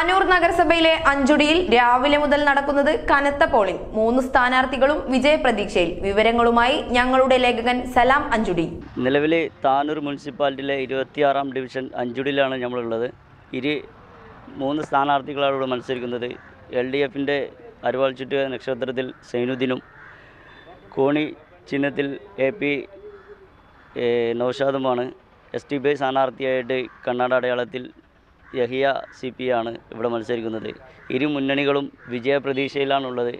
താനൂർ നഗരസഭയിലെ അഞ്ചുടിയിൽ രാവിലെ മുതൽ നടക്കുന്നത് കനത്ത പോളിംഗ്. മൂന്ന് സ്ഥാനാർത്ഥികളും വിജയപ്രതീക്ഷയിൽ വിവരങ്ങളുമായി ഞങ്ങളുടെ ലേഖകൻ സലാം അഞ്ചുടി. നിലവിൽ താനൂർ മുനിസിപ്പാലിറ്റിയിലെ ഇരുപത്തിയാറാം ഡിവിഷൻ അഞ്ചുടിയിലാണ് നമ്മളുള്ളത്. ഇരു മൂന്ന് സ്ഥാനാർത്ഥികളാണ് ഇവിടെ മത്സരിക്കുന്നത്. എൽ ഡി എഫിന്റെ അരുവാൾ നക്ഷത്രത്തിൽ സൈനുദ്ദീനും കോണി ചിഹ്നത്തിൽ എ പി നൗഷാദുമാണ്. എസ് ടി ബി സ്ഥാനാർത്ഥിയായിട്ട് കണ്ണാട അടയാളത്തിൽ യഹിയ സി പി ആണ് ഇവിടെ മത്സരിക്കുന്നത്. ഇരു മുന്നണികളും വിജയപ്രതീക്ഷയിലാണുള്ളത്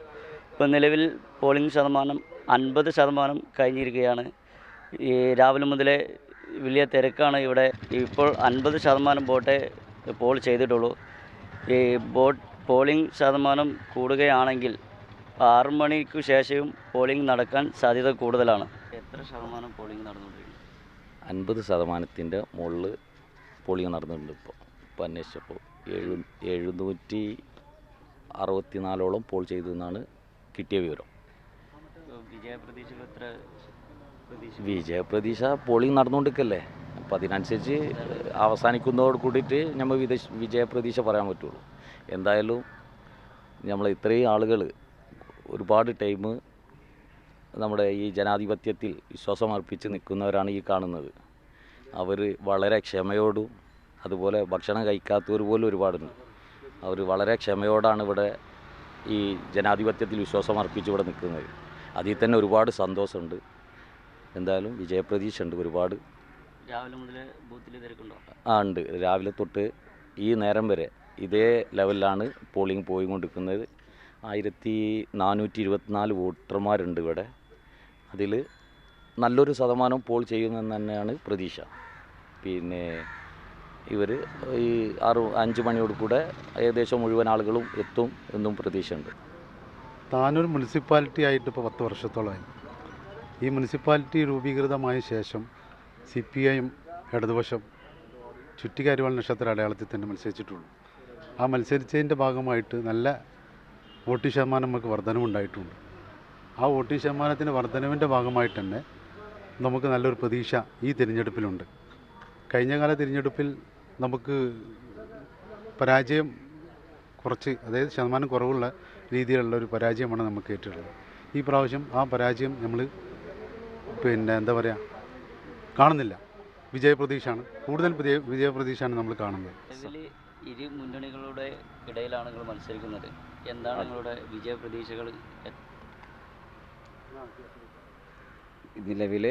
ഇപ്പോൾ നിലവിൽ പോളിംഗ് ശതമാനം അൻപത് ശതമാനം കഴിഞ്ഞിരിക്കുകയാണ്. ഈ രാവിലെ മുതലേ വലിയ തിരക്കാണ് ഇവിടെ. ഇപ്പോൾ അൻപത് ശതമാനം വോട്ടേ പോൾ ചെയ്തിട്ടുള്ളൂ. ഈ വോട്ട് പോളിംഗ് ശതമാനം കൂടുകയാണെങ്കിൽ ആറ് മണിക്ക് ശേഷവും പോളിംഗ് നടക്കാൻ സാധ്യത കൂടുതലാണ്. എത്ര ശതമാനം പോളിംഗ് നടന്നുകൊണ്ടിരിക്കുന്നു? അൻപത് ശതമാനത്തിന്റെ മുകളിൽ പോളിംഗ് നടന്നിട്ടുണ്ട് ഇപ്പോൾ. ഇപ്പോൾ അന്വേഷിച്ചപ്പോൾ എഴു എഴുന്നൂറ്റി അറുപത്തിനാലോളം പോൾ ചെയ്തു എന്നാണ് കിട്ടിയ വിവരം. വിജയപ്രതീക്ഷ പോളിംഗ് നടന്നുകൊണ്ടിരിക്കല്ലേ? അപ്പം അതിനനുസരിച്ച് അവസാനിക്കുന്നതോട് കൂടിയിട്ട് നമ്മൾ വിദേശ വിജയപ്രതീക്ഷ പറയാൻ പറ്റുള്ളൂ. എന്തായാലും നമ്മൾ ഇത്രയും ആളുകൾ ഒരുപാട് ടൈം നമ്മുടെ ഈ ജനാധിപത്യത്തിൽ വിശ്വാസം അർപ്പിച്ച് നിൽക്കുന്നവരാണ് ഈ കാണുന്നത്. അവർ വളരെ ക്ഷമയോടും അതുപോലെ ഭക്ഷണം കഴിക്കാത്തവർ പോലും ഒരുപാടുണ്ട്. അവർ വളരെ ക്ഷമയോടാണ് ഇവിടെ ഈ ജനാധിപത്യത്തിൽ വിശ്വാസം അർപ്പിച്ച് ഇവിടെ നിൽക്കുന്നത്. അതിൽ തന്നെ ഒരുപാട് സന്തോഷമുണ്ട്. എന്തായാലും വിജയപ്രതീക്ഷ ഉണ്ട് ഒരുപാട്. രാവിലെ മുതൽ ബൂത്തിൽ തിരക്കുണ്ടോ ആ ഉണ്ട്. രാവിലെ തൊട്ട് ഈ നേരം വരെ ഇതേ ലെവലിലാണ് പോളിംഗ് പോയിക്കൊണ്ടിരിക്കുന്നത്. ആയിരത്തി നാനൂറ്റി ഇരുപത്തിനാല് വോട്ടർമാരുണ്ട് ഇവിടെ. അതിൽ നല്ലൊരു ശതമാനം പോൾ ചെയ്യുമെന്ന് തന്നെയാണ് പ്രതീക്ഷ. പിന്നെ ഇവർ ഈ ആറ് അഞ്ച് മണിയോട് കൂടെ ഏകദേശം മുഴുവൻ ആളുകളും എത്തും എന്നും പ്രതീക്ഷയുണ്ട്. താനൂർ മുനിസിപ്പാലിറ്റി ആയിട്ട് ഇപ്പോൾ പത്ത് വർഷത്തോളമായി. ഈ മുനിസിപ്പാലിറ്റി രൂപീകൃതമായ ശേഷം സി പി ഐയും ഇടതുപക്ഷം ചുറ്റിക്കാരുവാൾ നക്ഷത്ര അടയാളത്തിൽ തന്നെ മത്സരിച്ചിട്ടുള്ളൂ. ആ മത്സരിച്ചതിന്റെ ഭാഗമായിട്ട് നല്ല വോട്ട് ശതമാനം നമുക്ക് വർധനവുണ്ടായിട്ടുണ്ട് ആ വോട്ട് ശതമാനത്തിന്റെ വർധനവിന്റെ ഭാഗമായിട്ട് തന്നെ നമുക്ക് നല്ലൊരു പ്രതീക്ഷ ഈ തിരഞ്ഞെടുപ്പിലുണ്ട്. കഴിഞ്ഞകാല തിരഞ്ഞെടുപ്പിൽ നമുക്ക് പരാജയം കുറച്ച് അതായത് ശതമാനം കുറവുള്ള രീതിയിലുള്ള ഒരു പരാജയമാണ് നമുക്ക് ഏറ്റിട്ടുള്ളത് ഈ പ്രാവശ്യം ആ പരാജയം നമ്മൾ പിന്നെ എന്താ പറയുക കാണുന്നില്ല. വിജയപ്രതീക്ഷയാണ്. കൂടുതൽ വിജയ വിജയപ്രതീക്ഷയാണ് നമ്മൾ കാണുന്നത്. ഇരു മുന്നണികളുടെ ഇടയിലാണ് നിങ്ങൾ മത്സരിക്കുന്നത്. എന്താണ് നിങ്ങളുടെ വിജയപ്രതീക്ഷകൾ നിലവിൽ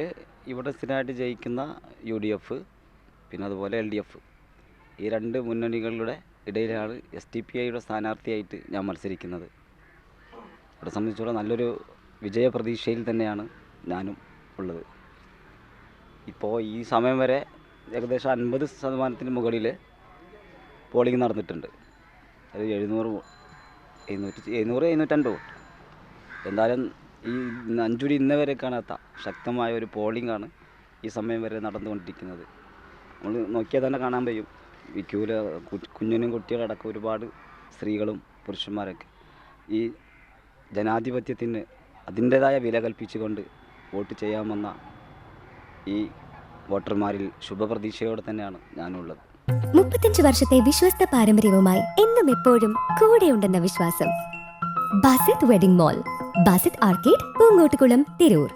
ഇവിടെ സ്ഥിരമായിട്ട് ജയിക്കുന്ന യു ഡി എഫ് പിന്നെ അതുപോലെ എൽ ഡി എഫ്. ഈ രണ്ട് മുന്നണികളുടെ ഇടയിലാണ് എസ് ഡി പി ഐയുടെ സ്ഥാനാർത്ഥിയായിട്ട് ഞാൻ മത്സരിക്കുന്നത്. അവിടെ സംബന്ധിച്ചോളം നല്ലൊരു വിജയ പ്രതീക്ഷയിൽ തന്നെയാണ് ഞാനും ഉള്ളത്. ഇപ്പോൾ ഈ സമയം വരെ ഏകദേശം അൻപത് ശതമാനത്തിന് മുകളിൽ പോളിംഗ് നടന്നിട്ടുണ്ട്. അത് എഴുന്നൂറ് എഴുന്നൂറ്റി എഴുന്നൂറ് എഴുന്നൂറ്റൻപത് വോട്ട്. എന്തായാലും ഈ അഞ്ചുരി ഇന്ന് വരെ കാണാത്ത ശക്തമായ ഒരു പോളിംഗ് ആണ് ഈ സമയം വരെ നടന്നുകൊണ്ടിരിക്കുന്നത്. നമ്മൾ നോക്കിയാൽ തന്നെ കാണാൻ കഴിയും കുട്ടികളും കുഞ്ഞിനും കുട്ടികളടക്കം ഒരുപാട് സ്ത്രീകളും പുരുഷന്മാരൊക്കെ ഈ ജനാധിപത്യത്തിന് അതിന്റെതായ വില കൽപ്പിച്ചുകൊണ്ട് വോട്ട് ചെയ്യാമെന്ന ഈ വോട്ടർമാരിൽ ശുഭപ്രതീക്ഷയോടെ തന്നെയാണ് ഞാനുള്ളത്. മുപ്പത്തഞ്ച് വർഷത്തെ വിശ്വസ്ത പാരമ്പര്യവുമായി എന്നും എപ്പോഴും കൂടെയുണ്ടെന്ന വിശ്വാസം. Basith wedding mall Basith arcade Poongottukulam Tirur.